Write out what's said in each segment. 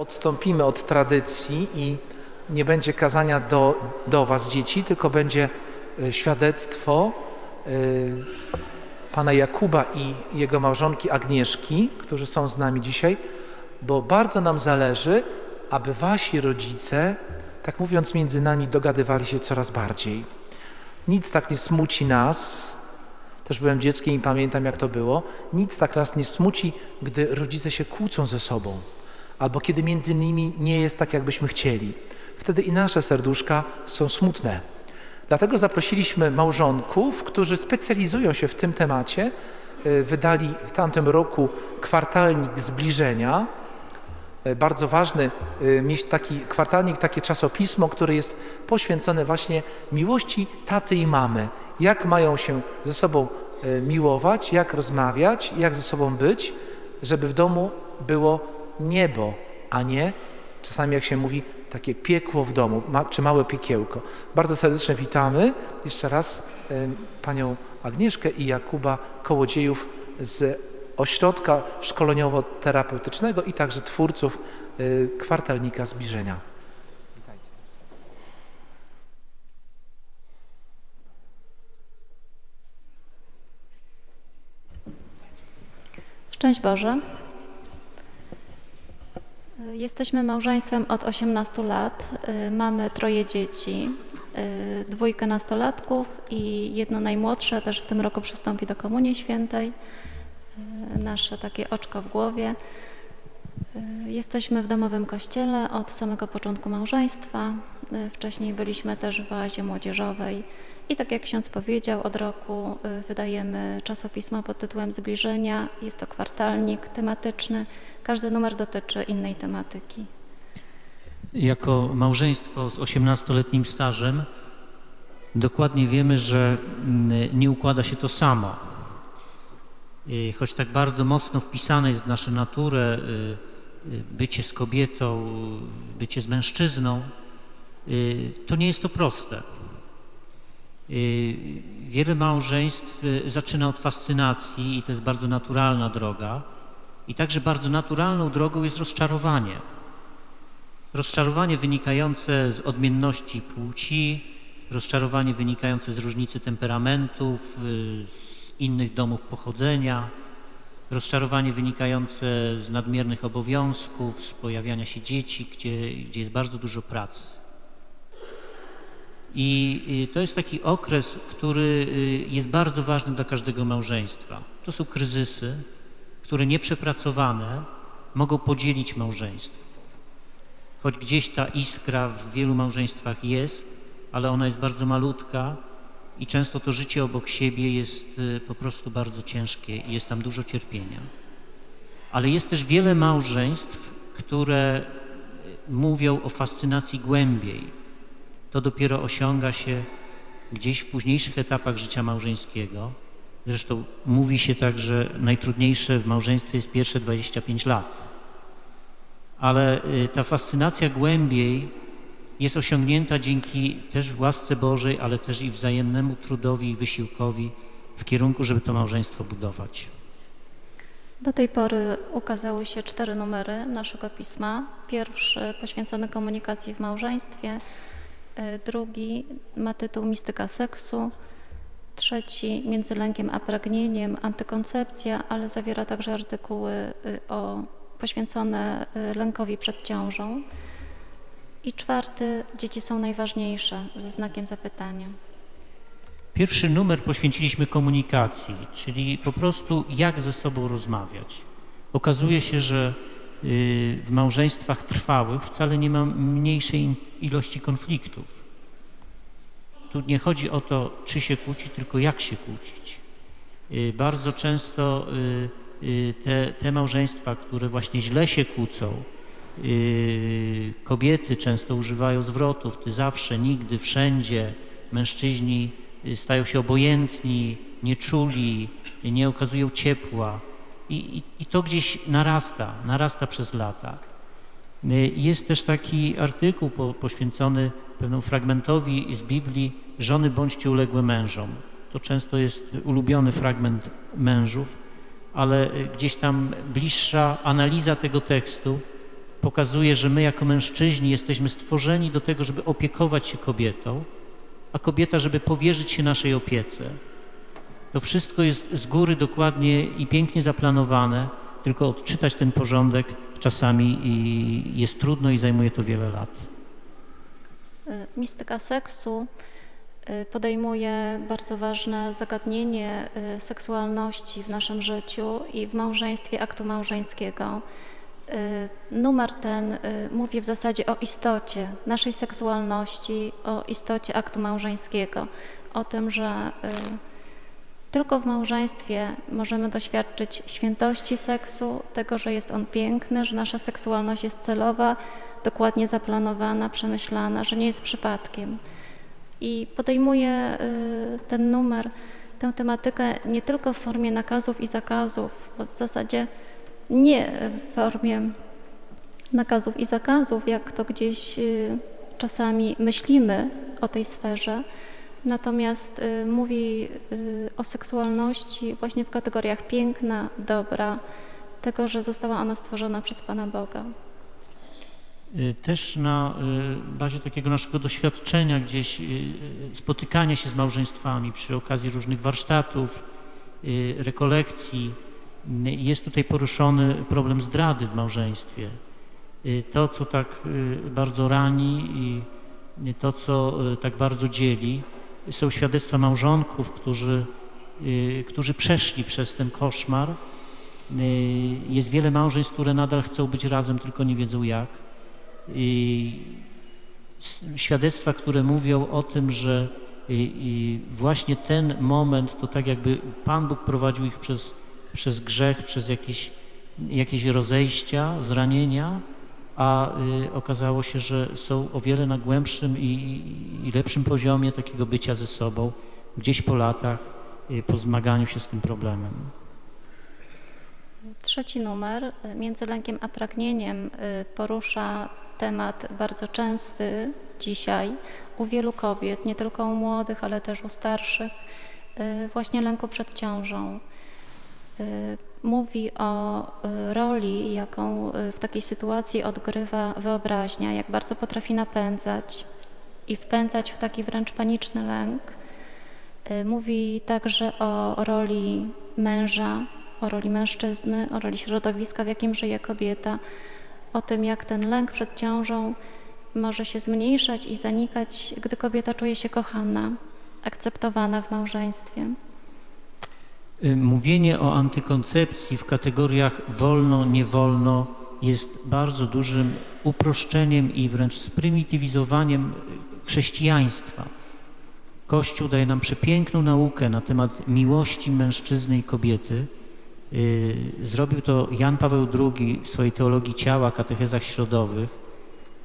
Odstąpimy od tradycji i nie będzie kazania do, do Was, dzieci, tylko będzie y, świadectwo y, pana Jakuba i jego małżonki Agnieszki, którzy są z nami dzisiaj, bo bardzo nam zależy, aby Wasi rodzice, tak mówiąc między nami, dogadywali się coraz bardziej. Nic tak nie smuci nas, też byłem dzieckiem i pamiętam jak to było, nic tak nas nie smuci, gdy rodzice się kłócą ze sobą albo kiedy między nimi nie jest tak, jakbyśmy chcieli. Wtedy i nasze serduszka są smutne. Dlatego zaprosiliśmy małżonków, którzy specjalizują się w tym temacie. Y, Wydali w tamtym roku kwartalnik zbliżenia. Y, Bardzo ważny y, mieć taki kwartalnik, takie czasopismo, które jest poświęcone właśnie miłości taty i mamy. Jak mają się ze sobą miłować, jak rozmawiać, jak ze sobą być, żeby w domu było niebo, a nie czasami, jak się mówi, takie piekło w domu, ma, czy małe piekiełko. Bardzo serdecznie witamy jeszcze raz y, panią Agnieszkę i Jakuba Kołodziejów z ośrodka szkoleniowo-terapeutycznego i także twórców y, kwartalnika zbliżenia. Witajcie. Szczęść Boże. Jesteśmy małżeństwem od 18 lat. Y, Mamy troje dzieci, y, dwójkę nastolatków i jedno najmłodsze też w tym roku przystąpi do Komunii Świętej. Y, Nasze takie oczko w głowie. Y, Jesteśmy w domowym kościele od samego początku małżeństwa. Y, Wcześniej byliśmy też w oazie młodzieżowej i tak jak ksiądz powiedział, od roku y, wydajemy czasopismo pod tytułem Zbliżenia. Jest to kwartalnik tematyczny. Każdy numer dotyczy innej tematyki. Jako małżeństwo z 18-letnim stażem dokładnie wiemy, że mm, nie układa się to samo. Y, Choć tak bardzo mocno wpisane jest w naszą naturę bycie z kobietą, bycie z mężczyzną, to nie jest to proste. Y, Wiele małżeństw y, zaczyna od fascynacji i to jest bardzo naturalna droga. I także bardzo naturalną drogą jest rozczarowanie. Rozczarowanie wynikające z odmienności płci, rozczarowanie wynikające z różnicy temperamentów, y, z innych domów pochodzenia, rozczarowanie wynikające z nadmiernych obowiązków, z pojawiania się dzieci, gdzie, gdzie jest bardzo dużo pracy. I y, to jest taki okres, który y, jest bardzo ważny dla każdego małżeństwa. To są kryzysy, które nieprzepracowane mogą podzielić małżeństwo. Choć gdzieś ta iskra w wielu małżeństwach jest, ale ona jest bardzo malutka i często to życie obok siebie jest y, po prostu bardzo ciężkie i jest tam dużo cierpienia. Ale jest też wiele małżeństw, które mówią o fascynacji głębiej. To dopiero osiąga się gdzieś w późniejszych etapach życia małżeńskiego. Zresztą mówi się tak, że najtrudniejsze w małżeństwie jest pierwsze 25 lat. Ale y, ta fascynacja głębiej jest osiągnięta dzięki też łasce Bożej, ale też i wzajemnemu trudowi i wysiłkowi w kierunku, żeby to małżeństwo budować. Do tej pory ukazały się cztery numery naszego pisma. Pierwszy poświęcony komunikacji w małżeństwie, drugi ma tytuł Mistyka seksu, trzeci Między lękiem a pragnieniem, antykoncepcja, ale zawiera także artykuły y, o, poświęcone y, lękowi przed ciążą. I czwarty Dzieci są najważniejsze, ze znakiem zapytania. Pierwszy numer poświęciliśmy komunikacji, czyli po prostu jak ze sobą rozmawiać. Okazuje się, że w małżeństwach trwałych wcale nie ma mniejszej ilości konfliktów. Tu nie chodzi o to, czy się kłócić, tylko jak się kłócić. Y, Bardzo często y, y, te, te małżeństwa, które właśnie źle się kłócą, y, kobiety często używają zwrotów ty zawsze, nigdy, wszędzie. Mężczyźni y, stają się obojętni, nieczuli, y, nie okazują ciepła. I, i, I to gdzieś narasta, narasta przez lata. Y, Jest też taki artykuł po, poświęcony pewnemu fragmentowi z Biblii Żony bądźcie uległe mężom. To często jest ulubiony fragment mężów, ale y, gdzieś tam bliższa analiza tego tekstu pokazuje, że my jako mężczyźni jesteśmy stworzeni do tego, żeby opiekować się kobietą, a kobieta, żeby powierzyć się naszej opiece. To wszystko jest z góry dokładnie i pięknie zaplanowane, tylko odczytać ten porządek czasami jest trudno i zajmuje to wiele lat. Y, Mistyka seksu y, podejmuje bardzo ważne zagadnienie y, seksualności w naszym życiu i w małżeństwie aktu małżeńskiego. Numer ten mówi w zasadzie o istocie naszej seksualności, o istocie aktu małżeńskiego, o tym, że tylko w małżeństwie możemy doświadczyć świętości seksu, tego, że jest on piękny, że nasza seksualność jest celowa, dokładnie zaplanowana, przemyślana, że nie jest przypadkiem. I podejmuje y, ten numer, tę tematykę nie tylko w formie nakazów i zakazów, w zasadzie nie w formie nakazów i zakazów, jak to gdzieś y, czasami myślimy o tej sferze, natomiast y, mówi y, o seksualności właśnie w kategoriach piękna, dobra, tego, że została ona stworzona przez Pana Boga. Y, Też na bazie takiego naszego doświadczenia gdzieś spotykania się z małżeństwami przy okazji różnych warsztatów, rekolekcji, jest tutaj poruszony problem zdrady w małżeństwie. To, co tak bardzo rani i to, co tak bardzo dzieli, są świadectwa małżonków, którzy, y, którzy przeszli przez ten koszmar. Y, Jest wiele małżeństw, które nadal chcą być razem, tylko nie wiedzą jak. Świadectwa, które mówią o tym, że i właśnie ten moment to tak jakby Pan Bóg prowadził ich przez, przez grzech, przez jakieś, jakieś rozejścia, zranienia, a y, okazało się, że są o wiele na głębszym i, i- lepszym poziomie takiego bycia ze sobą, gdzieś po latach, y, po zmaganiu się z tym problemem. Trzeci numer, między lękiem a pragnieniem, y, porusza temat bardzo częsty dzisiaj u wielu kobiet, nie tylko u młodych, ale też u starszych, właśnie lęku przed ciążą. Mówi o y, roli, jaką y, w takiej sytuacji odgrywa wyobraźnia, jak bardzo potrafi napędzać i wpędzać w taki wręcz paniczny lęk. Y, Mówi także o roli męża, o roli mężczyzny, o roli środowiska, w jakim żyje kobieta, o tym, jak ten lęk przed ciążą może się zmniejszać i zanikać, gdy kobieta czuje się kochana, akceptowana w małżeństwie. Y, Mówienie o antykoncepcji w kategoriach wolno, nie wolno jest bardzo dużym uproszczeniem i wręcz sprymitywizowaniem y, chrześcijaństwa. Kościół daje nam przepiękną naukę na temat miłości mężczyzny i kobiety. Y, Zrobił to Jan Paweł II w swojej teologii ciała, katechezach środowych.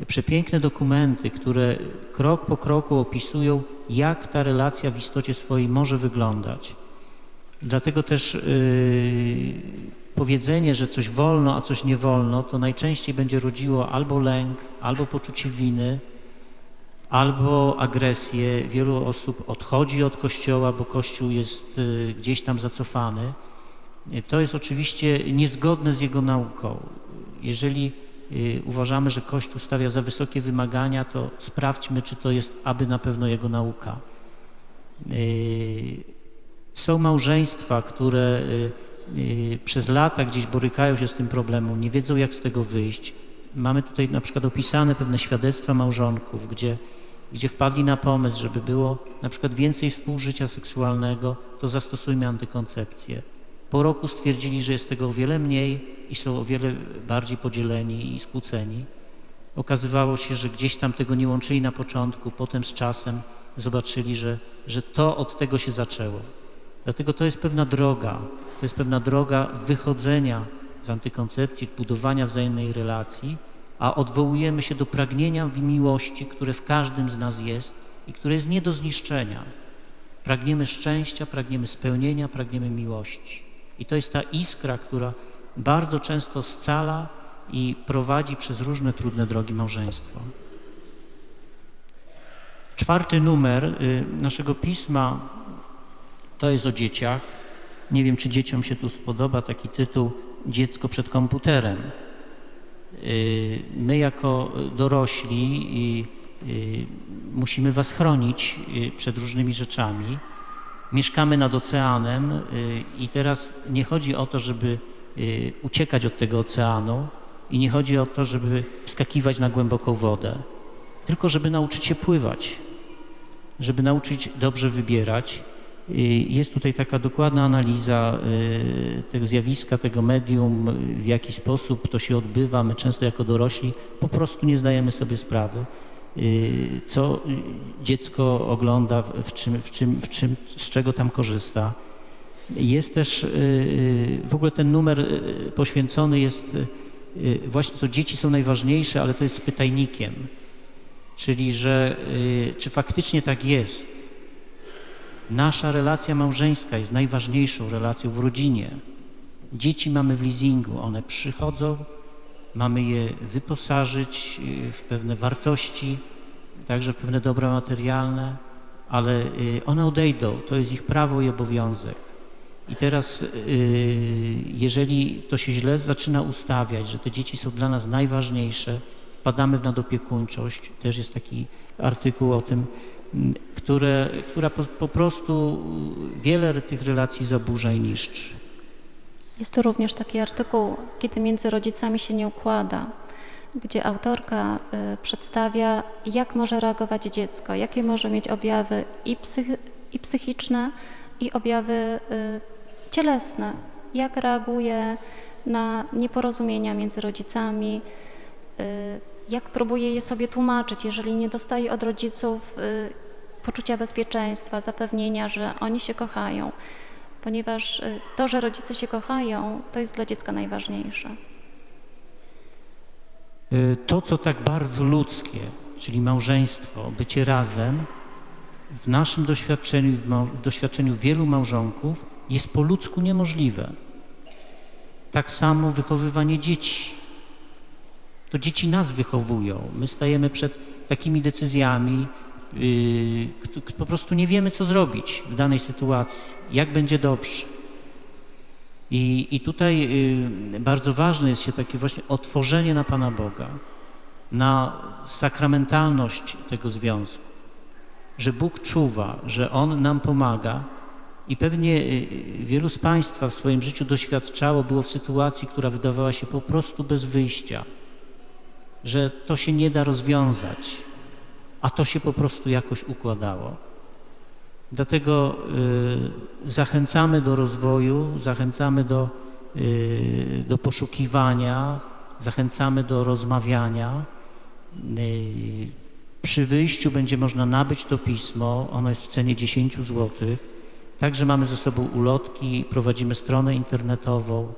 Przepiękne dokumenty, które krok po kroku opisują, jak ta relacja w istocie swojej może wyglądać. Dlatego też yy, powiedzenie, że coś wolno, a coś nie wolno, to najczęściej będzie rodziło albo lęk, albo poczucie winy, albo agresję. Wielu osób odchodzi od Kościoła, bo Kościół jest yy, gdzieś tam zacofany. Yy, To jest oczywiście niezgodne z jego nauką. Jeżeli yy, uważamy, że Kościół stawia za wysokie wymagania, to sprawdźmy, czy to jest aby na pewno jego nauka. Yy, są małżeństwa, które y, y, przez lata gdzieś borykają się z tym problemem, nie wiedzą jak z tego wyjść. Mamy tutaj na przykład opisane pewne świadectwa małżonków, gdzie, gdzie wpadli na pomysł, żeby było na przykład więcej współżycia seksualnego, to zastosujmy antykoncepcję. Po roku stwierdzili, że jest tego o wiele mniej i są o wiele bardziej podzieleni i skłóceni. Okazywało się, że gdzieś tam tego nie łączyli na początku, potem z czasem zobaczyli, że, że to od tego się zaczęło. Dlatego to jest pewna droga, to jest pewna droga wychodzenia z antykoncepcji, budowania wzajemnej relacji, a odwołujemy się do pragnienia miłości, które w każdym z nas jest i które jest nie do zniszczenia. Pragniemy szczęścia, pragniemy spełnienia, pragniemy miłości. I to jest ta iskra, która bardzo często scala i prowadzi przez różne trudne drogi małżeństwo. Czwarty numer y, naszego pisma to jest o dzieciach. Nie wiem, czy dzieciom się tu spodoba taki tytuł Dziecko przed komputerem. Y, My jako dorośli y, musimy Was chronić y, przed różnymi rzeczami. Mieszkamy nad oceanem i teraz nie chodzi o to, żeby uciekać od tego oceanu i nie chodzi o to, żeby wskakiwać na głęboką wodę, tylko żeby nauczyć się pływać, żeby nauczyć dobrze wybierać. Jest tutaj taka dokładna analiza y, tego zjawiska, tego medium, y, w jaki sposób to się odbywa. My często jako dorośli po prostu nie zdajemy sobie sprawy, y, co dziecko ogląda, w czym, w czym, w czym, z czego tam korzysta. Jest też w ogóle ten numer poświęcony jest właśnie to dzieci są najważniejsze, ale to jest z pytajnikiem. Czyli, że czy faktycznie tak jest? Nasza relacja małżeńska jest najważniejszą relacją w rodzinie. Dzieci mamy w leasingu, one przychodzą, mamy je wyposażyć y, w pewne wartości, także w pewne dobra materialne, ale y, one odejdą, to jest ich prawo i obowiązek. I teraz, y, jeżeli to się źle zaczyna ustawiać, że te dzieci są dla nas najważniejsze, wpadamy w nadopiekuńczość, też jest taki artykuł o tym, które, która po, po prostu wiele tych relacji zaburza i niszczy. Jest tu również taki artykuł, kiedy między rodzicami się nie układa, gdzie autorka y, przedstawia, jak może reagować dziecko, jakie może mieć objawy i, psych, i psychiczne, i objawy y, cielesne, jak reaguje na nieporozumienia między rodzicami, y, jak próbuje je sobie tłumaczyć, jeżeli nie dostaje od rodziców y, poczucia bezpieczeństwa, zapewnienia, że oni się kochają, ponieważ y, to, że rodzice się kochają, to jest dla dziecka najważniejsze. Y, To, co tak bardzo ludzkie, czyli małżeństwo, bycie razem, w naszym doświadczeniu, w, w doświadczeniu wielu małżonków jest po ludzku niemożliwe. Tak samo wychowywanie dzieci. To dzieci nas wychowują. My stajemy przed takimi decyzjami, po prostu nie wiemy, co zrobić w danej sytuacji, jak będzie dobrze. I, I tutaj y, bardzo ważne jest się takie właśnie otworzenie na Pana Boga, na sakramentalność tego związku, że Bóg czuwa, że On nam pomaga i pewnie y, wielu z Państwa w swoim życiu doświadczało, było w sytuacji, która wydawała się po prostu bez wyjścia, że to się nie da rozwiązać, a to się po prostu jakoś układało. Dlatego y, zachęcamy do rozwoju, zachęcamy do, y, do poszukiwania, zachęcamy do rozmawiania. Y, przy wyjściu będzie można nabyć to pismo, ono jest w cenie 10 zł. Także mamy ze sobą ulotki, prowadzimy stronę internetową.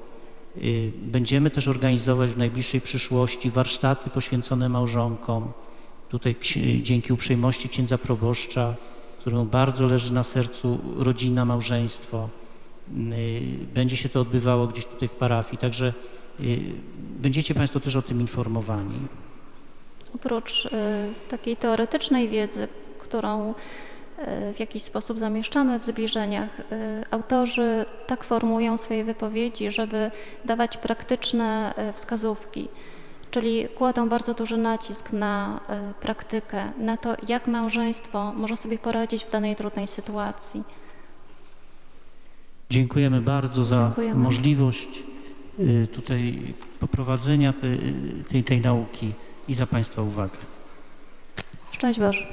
Y, Będziemy też organizować w najbliższej przyszłości warsztaty poświęcone małżonkom. Tutaj dzięki uprzejmości księdza proboszcza, któremu bardzo leży na sercu rodzina, małżeństwo. Y, Będzie się to odbywało gdzieś tutaj w parafii, także y, będziecie Państwo też o tym informowani. Oprócz y, takiej teoretycznej wiedzy, którą w jakiś sposób zamieszczamy w zbliżeniach, autorzy tak formułują swoje wypowiedzi, żeby dawać praktyczne wskazówki. Czyli kładą bardzo duży nacisk na y, praktykę, na to, jak małżeństwo może sobie poradzić w danej trudnej sytuacji. Dziękujemy bardzo za Dziękujemy. możliwość y, tutaj poprowadzenia tej, tej, tej nauki i za Państwa uwagę. Szczęść Boże.